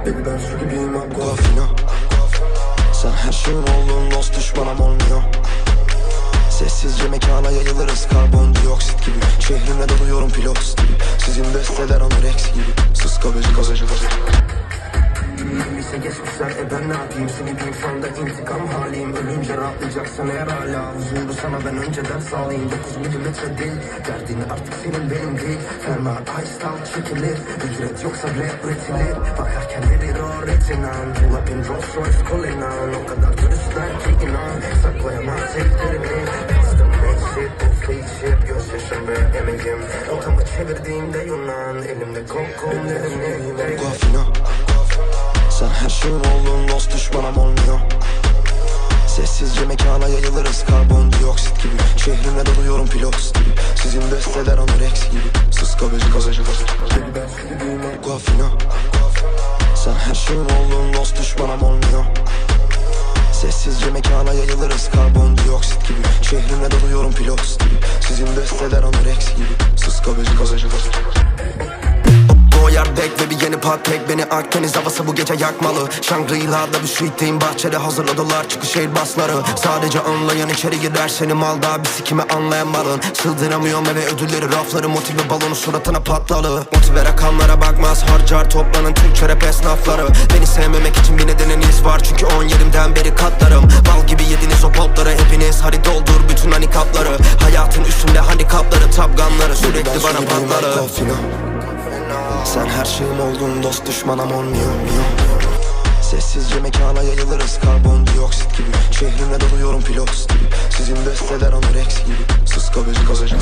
Baby ben sürü gibiyim Aquafina Sen her şeyin oldun dost düşmanım olmuyor. Sessizce mekana yayılırız karbondioksit gibi. Şehrimle doluyorum pilot gibi Sizin besteler anoreksi gibi. Sıska bezi kazacı kazacı geçmişler e ben ne yapayım? Seni diyeyim şu anda intikam haliyim. Ölünce rahatlayacaksın eğer hala Huzuru sana ben önceden sağlayayım 9 milimetre değil Derdini artık senin benim değil. İce out çekilir. Ücret yoksa rap üretilir. Bakarken nedir o retinan? Pull up in Rolls Royce Cullinan O kadar dürüstler ki inan. Saklayamaz zevklerini Custom made bu fake shit Gözyaşım ve emeğim Rotamı çevirdiğimde Yunan. Elimde Sen her şeyim düşmanım olmuyor Sessizce mekana yayılırız. Karbondioksit gibi. Şehrimle doluyorum pilot gibi. Sizin besteler anorex gibi. Sıska bezi gazajı Guafina Sen her şeyim oldun dost düşmanım olmuyor Sessizce mekana yayılırız. Karbondioksit gibi. Şehrimle doluyorum pilot gibi. Sizin besteler anorex gibi. Sıska bezi gazajı Bu yer bek ve bir yeni patek Beni Akdeniz havası bu gece yakmalı. Shangri-La'da bir suiteyim bahçede hazırladılar çıkış basları Sadece anlayan içeri girer seni mal daha bir sikimi anlayan malın Sıldıramıyorum eve ödülleri rafları motive balonu suratına patlalı. Motive rakamlara bakmaz harcar toplanın Türkçe rap esnafları. Beni sevmemek için bir nedeniniz var çünkü on yerimden beri katlarım. Bal gibi yediniz o botları hepiniz hadi doldur bütün handikapları. Hayatın üstünde handikapları tapganları sürekli bana Guafina Sen her şeyim oldun dost düşmanım olmuyor Sessizce mekana yayılırız karbondioksit gibi. Şehrimle doluyorum pilot gibi Sizin besteler anorex gibi. Sıska bezi gazajı